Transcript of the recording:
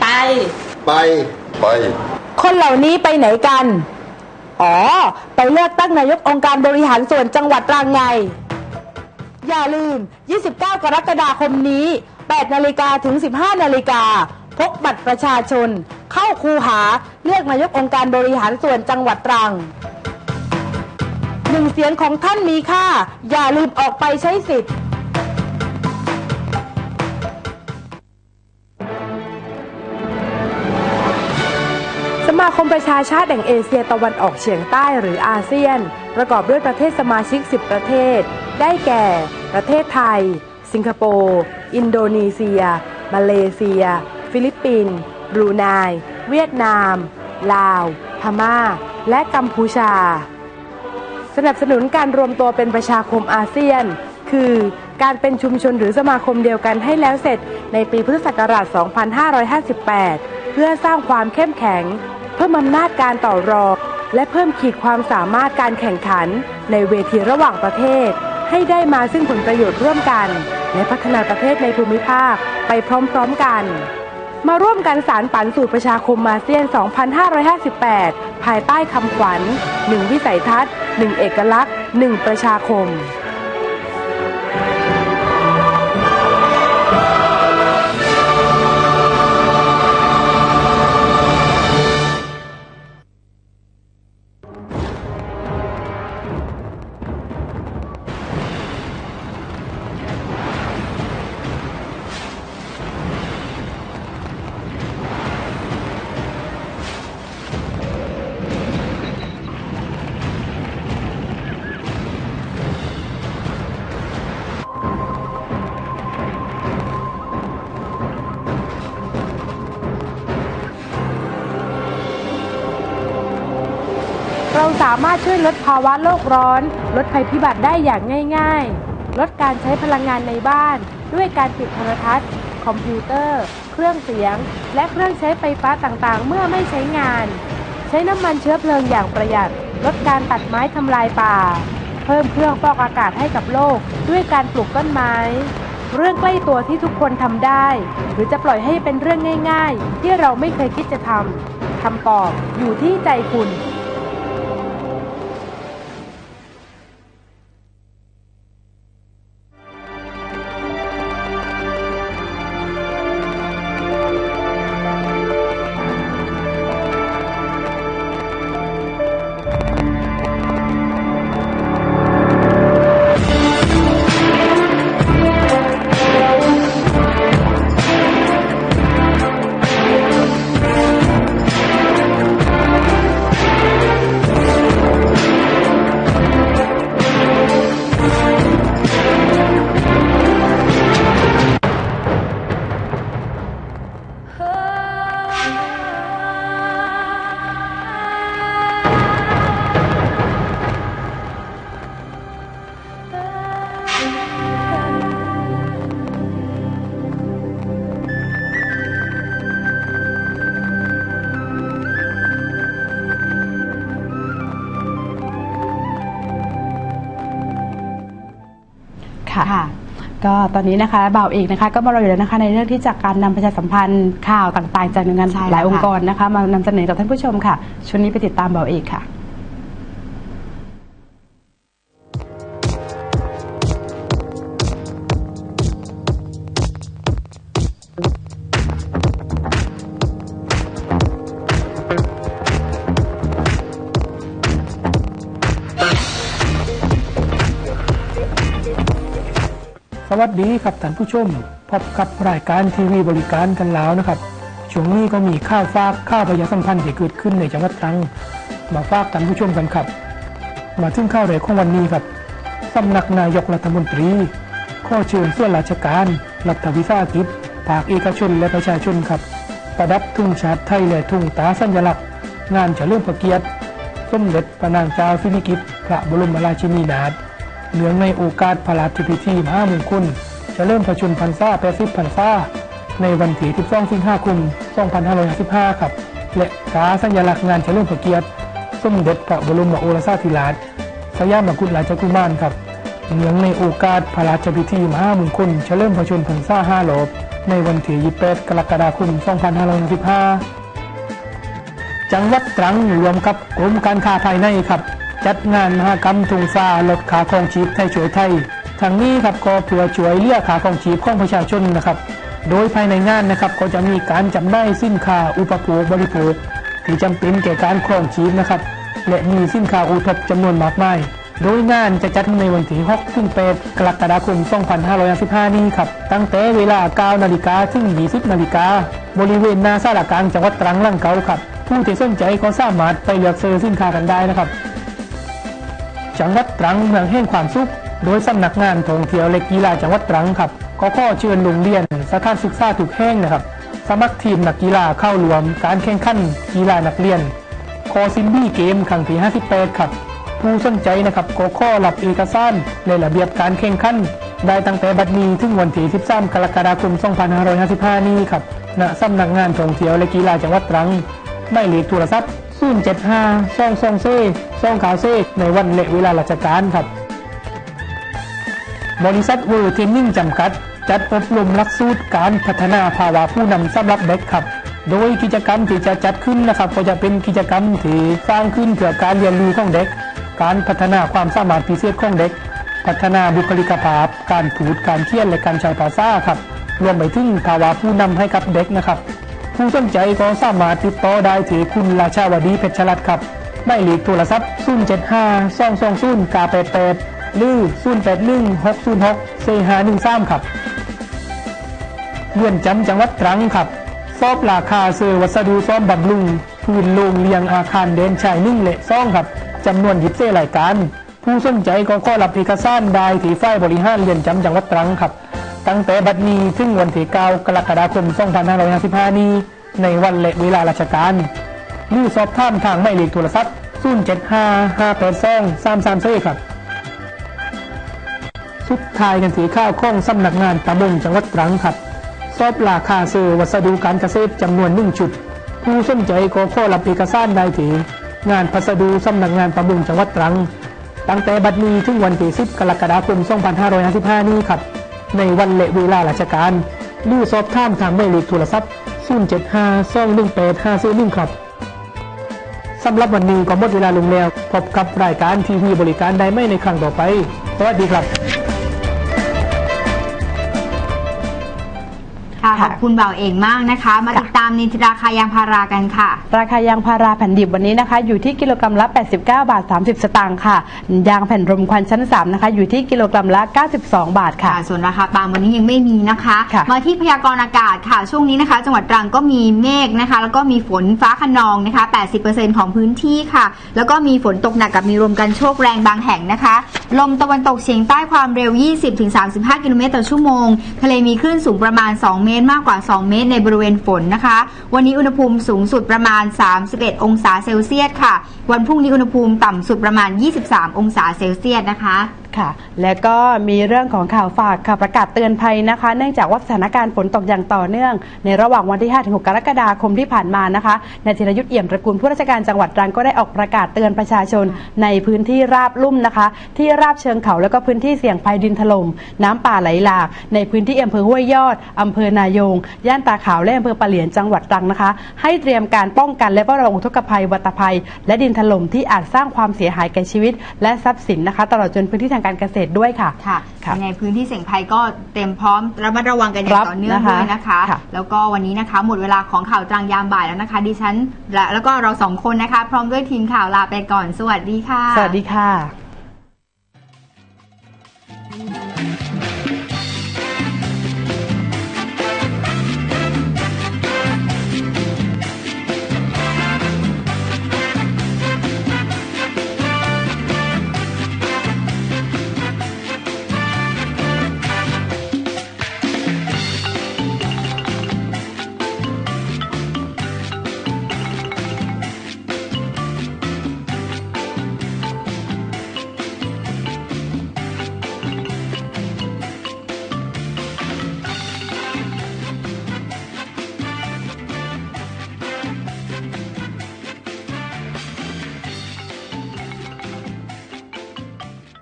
ไป ไป ไป คนเหล่านี้ไปไหนกัน อ๋อ ไปเลือกตั้งนายกองค์การบริหารส่วนจังหวัดตรังไง อย่าลืม 29 กรกฎาคมนี้ 8 นาฬิกาถึง 15 นาฬิกา พกบัตรประชาชน เข้าคูหาเลือกนายกองค์การบริหารส่วนจังหวัดตรังหนึ่งเสียงของท่านมีค่า อย่าลืมออกไปใช้สิทธิ์ สมาคมประชาชาติแห่งเอเชียตะวันออกเฉียงใต้หรืออาเซียน ประกอบด้วยประเทศสมาชิก 10 ประเทศ ได้แก่ ประเทศไทย สิงคโปร์ อินโดนีเซีย มาเลเซีย ฟิลิปปินส์บรูไน เวียดนาม ลาว พม่า และกัมพูชา สนับสนุนการรวมตัวเป็นประชาคมอาเซียน คือการเป็นชุมชนหรือสมาคมเดียวกันให้แล้วเสร็จในปีพุทธศักราช 2558 เพื่อสร้างความเข้มแข็ง พิ่มอำนาจการต่อรองและเพิ่มขีดความสามารถการแข่งขัน ในเวทีระหว่างประเทศ ให้ได้มาซึ่งผลประโยชน์ร่วมกัน และพัฒนาประเทศในภูมิภาคไปพร้อมๆกัน มาร่วมกันสารฝันสู่ประชาคมอาเซียน 2558 ภายใต้คำขวัญ 1 วิสัยทัศน์ 1 เอกลักษณ์ 1 ประชาคม เราสามารถช่วยลดภาวะโลกร้อน ลดภัยพิบัติได้อย่างง่าย ๆ ลดการใช้พลังงานในบ้าน ด้วยการติดโทรทัศน์ คอมพิวเตอร์ เครื่องเสียง และเครื่องใช้ไฟฟ้าต่างๆ เมื่อไม่ใช้งาน ใช้น้ำมันเชื้อเพลิงอย่างประหยัด ลดการตัดไม้ทำลายป่า เพิ่มเครื่องฟอกอากาศให้กับโลก ด้วยการปลูกต้นไม้เรื่องใกล้ตัวที่ทุกคนทำได้ หรือจะปล่อยให้เป็นเรื่องง่าย ๆ ที่เราไม่เคยคิดจะทำคำตอบอยู่ที่ใจคุณ ค่ะ ก็ตอนนี้นะคะบ่าวเอกนะคะ ก็มาเราอยู่แล้วนะคะ ในเรื่องที่จากการนำประชาสัมพันธ์ข่าวต่างๆ จากหน่วยงานใช่หลายแล้วองค์ค่ะกรนะคะ มานำเสนอกับท่านผู้ชมค่ะช่วงนี้ไปติดตามบ่าวเอกค่ะ สวัสดีครับท่านผู้ชม พบกับรายการทีวีบริการกันแล้วนะครับ ช่วงนี้ก็มีข้าวฝากข้าวประชาสัมพันธ์ที่เกิดขึ้นในจังหวัดตรัง มาฝากท่านผู้ชมกันครับ มาถึงข้าวแรกของวันนี้ครับสำนักนายกรัฐมนตรี ข้อเชิญส่วนราชการ รัฐวิสาหกิจภาคเอกชนและประชาชนครับ ประดับทุ่งชาติไทยและทุ่งตาสัญลักษณ์ งานเฉลิมพระเกียรติ สมเด็จพระนางเจ้าสิริกิติ์พระบรมราชินีนาถ เหนืองในโอกาสพระราชพิธีมหามงคลเฉลิมพระชนมพรรษา80พรรษาในวันที่12สิงหาคม 2555 ครับ และกาสัญลักษณ์งานเฉลิมพระเกียรติสมเด็จพระบรมโอรสาธิราชสยามกุฎราชกุมารครับเนื่องในโอกาสพระราชพิธีมหามงคลเฉลิมพระชนพรรษาห้าหลบในวันที่28กรกฎาคม 2565จังหวัดตรังรวมกับกรมการค้าภายในครับ จัดงานมหกรรมทุงฟ้าลดขาของชีพไทยช่วยไทยทางนี้ครับก็เพื่อช่วยเลี้ยขาของชีพของประชาชนนะครับ โดยภายในงานนะครับก็จะมีการจำหน่ายสินค้าอุปโภคบริโภคที่จำเป็นแก่การครองชีพนะครับและมีสินค้าอุทบจำนวนมากมาย โดยงานจะจัดในวันที่6ถึง8กรกฎาคม 2555 นี้ครับ ตั้งแต่เวลา 9 นาฬิกาถึง 20 นาฬิกา บริเวณหน้าสารกลางจังหวัดตรังลังเกาครับ ผู้ที่สนใจก็สามารถไปเลือกซื้อสินค้ากันได้นะครับ จังหวัดตรังเมืองแห่งความสุข โดยสำนักงานท่องเที่ยวและกีฬาจังหวัดตรังครับก็ขอเชิญโรงเรียนสถานศึกษาทุกแห่งนะครับ สมัครทีมนักกีฬาเข้ารวม การแข่งขันกีฬานักเรียนคอซินบี้เกมครั้งที่ 58 ครับ ผู้สนใจนะครับก็ข้อรับเอกสารในระเบียบการแข่งขันได้ตั้งแต่บัดนี้ถึงวันที่ 13 กรกฎาคม 2555 นี้ครับณสำนักงานท่องเที่ยวและกีฬาจังหวัดตรังหมายเลขโทรศัพท์ 075 2 2เซ่2ขาวเซ่ในวันและเวลาราชการครับ บริษัทเวอร์เทนนิ่งจำกัด จัดอบรมหลักสูตรการพัฒนาภาวะผู้นำสำหรับเด็กครับ โดยกิจกรรมที่จะจัดขึ้นนะครับ ก็จะเป็นกิจกรรมที่สร้างขึ้นเพื่อการเรียนรู้ของเด็ก การพัฒนาความสามารถพิเศษของเด็ก พัฒนาบุคลิกภาพ การพูดการเขียนและการใช้ภาษาครับ รวมไปถึงภาวะผู้นำให้กับเด็กนะครับ ผู้สนใจก็สามารถติดต่อได้ที่คุณราชาวดีเพชรรัตน์ครับหมายเลขโทรศัพท์075 220 988หรือ 081 606 4513 ครับเรือนจำจังหวัดตรังครับสอบราคาเซอร์วัสดุซ่อมบำรุงพื้นโรงเรียงอาคารเดนชายนึ่งเละซ่องครับจำนวนยิบเซ่รายการ ผู้สนใจก็ข้อรับเอกสารได้ที่ฝ่ายบริหารเรือนจำจังหวัดตรังครับ ตั้งแต่บัดนี้ถึงวันที่9กรกฎาคม 2555 นี้ ในวันและเวลาราชการ หรือสอบถามทางหมายเลขโทรศัพท์ 075 582 334ครับ สุดท้ายกันสีข้าวข้องสำนักงานตำบลจังหวัดตรังครับ สอบราคาเซื้อวัสดุการเกษตรจำนวนหนึ่งชุด ผู้สนใจก็ข้อรับเอกสารได้ที่งานพัสดุสำนักงานตำบลจังหวัดตรัง ตั้งแต่บัดนี้ถึงวันที่10กรกฎาคม 2555 นี้ครับ ในวันเละเวลาราชการหรือสอบถามทางหมายเลขโทรศัพท์075218501ครับสำหรับวันนี้ก็หมดเวลาลงแล้ว พบกับรายการทีวีบริการได้ไม่ในครั้งต่อไป สวัสดีครับ ค่ะขอบคุณบ่าวเองมากนะคะ มาติดตามนินทราคายางพารากันค่ะ ราคายางพาราแผ่นดิบวันนี้นะคะ อยู่ที่กิโลกรัมละ 89 บาท 30 สตางค์ค่ะ ยางแผ่นรมควันชั้น 3 นะคะ อยู่ที่กิโลกรัมละ 92 บาทค่ะค่ะส่วนราคาปาล์มวันนี้ยังไม่มีนะคะค่ะมาที่พยากรณ์อากาศค่ะ ช่วงนี้นะคะ จังหวัดตรังก็มีเมฆนะคะ แล้วก็มีฝนฟ้าขนองนะคะ 80%ของพื้นที่ค่ะ แล้วก็มีฝนตกหนักกับมีลมกันโชกแรงบางแห่งนะคะ ลมตะวันตกเฉียงใต้ความเร็ว 20-35 กิโลเมตรต่อชั่วโมง ทะเลมีคลื่นสูงประมาณ 2 เมตรมากกว่า 2 เมตรในบริเวณฝนนะคะ วันนี้อุณหภูมิสูงสุดประมาณ 31 องศาเซลเซียสค่ะ วันพรุ่งนี้อุณหภูมิต่ำสุดประมาณ 23 องศาเซลเซียสนะคะ ค่ะ และก็มีเรื่องของข่าวฝากค่ะประกาศเตือนภัยนะคะ เนื่องจากว่าสถานการณ์ฝนตกอย่างต่อเนื่อง ในระหว่างวันที่5-6กรกฎาคมที่ผ่านมานะคะนายธีรยุทธ์เอี่ยมตระกูลผู้ราชการจังหวัดตรังก็ได้ออกประกาศเตือนประชาชนในพื้นที่ราบลุ่มนะคะ ที่ราบเชิงเขาแล้วก็พื้นที่เสี่ยงภัยดินถล่มน้ำป่าไหลหลาก ในพื้นที่อำเภอห้วยยอดอำเภอนายง ย่านตาขาวและอำเภอปะเหลียนจังหวัดตรังนะคะ ให้เตรียมการป้องกันและเฝ้าระวังอุทกภัยวัตภัย และดินถล่มที่อาจสร้างความเสียหายแก่ชีวิต และทรัพย์สินนะคะ ตลอดจนพื้นที่ทางการเกษตรด้วยค่ะค่ะค่ะ ในพื้นที่เสี่ยงภัยก็เตรียมพร้อมระมัดระวังกันอย่างต่อเนื่องรับนะคะด้วยนะคะ ค่ะ แล้วก็วันนี้นะคะ หมดเวลาของข่าวตรังยามบ่ายแล้วนะคะ ดิฉันและแล้วก็เราสองคนนะคะ พร้อมด้วยทีมข่าวลาไปก่อน สวัสดีค่ะ สวัสดีค่ะ